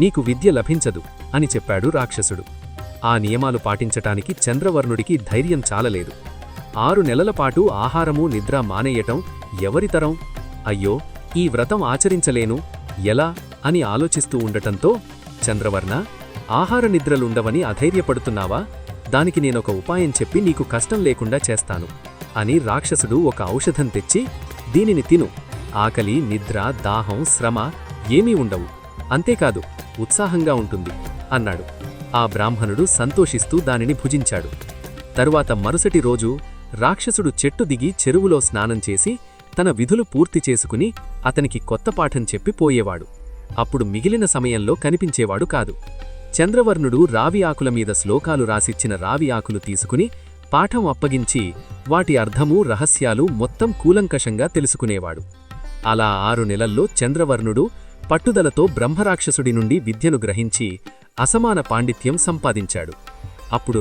నీకు విద్య లభించదు అని చెప్పాడు రాక్షసుడు. ఆ నియమాలు పాటించటానికి చంద్రవర్ణుడికి ధైర్యం చాలలేదు. ఆరు నెలల పాటు ఆహారము నిద్ర మానేయటం ఎవరితరం అయ్యో ఈ వ్రతం ఆచరించలేను. ఎలా? అని ఆలోచిస్తూ ఉండటంతో చంద్రవర్ణ ఆహార నిద్రలుండవని అధైర్యపడుతున్నావా? దానికి నేనొక ఉపాయం చెప్పి నీకు కష్టం లేకుండా చేస్తాను అని రాక్షసుడు ఒక ఔషధం తెచ్చి దీనిని తిను. ఆకలి నిద్ర దాహం శ్రమ ఏమీ ఉండవు. అంతేకాదు ఉత్సాహంగా ఉంటుంది అన్నాడు. ఆ బ్రాహ్మణుడు సంతోషిస్తూ దానిని భుజించాడు. తరువాత మరుసటి రోజు రాక్షసుడు చెట్టు దిగి చెరువులో స్నానం చేసి తన విధులు పూర్తి చేసుకుని అతనికి కొత్త పాఠం చెప్పి పోయేవాడు. అప్పుడు మిగిలిన సమయంలో కనిపించేవాడు కాదు. చంద్రవర్ణుడు రావి ఆకుల మీద శ్లోకాలు రాసిచ్చిన రావి ఆకులు తీసుకుని పాఠం అప్పగించి వాటి అర్థమూ రహస్యాలు మొత్తం కూలంకషంగా తెలుసుకునేవాడు. అలా ఆరు నెలల్లో చంద్రవర్ణుడు పట్టుదలతో బ్రహ్మరాక్షసుడి నుండి విద్యను గ్రహించి అసమాన పాండిత్యం సంపాదించాడు. అప్పుడు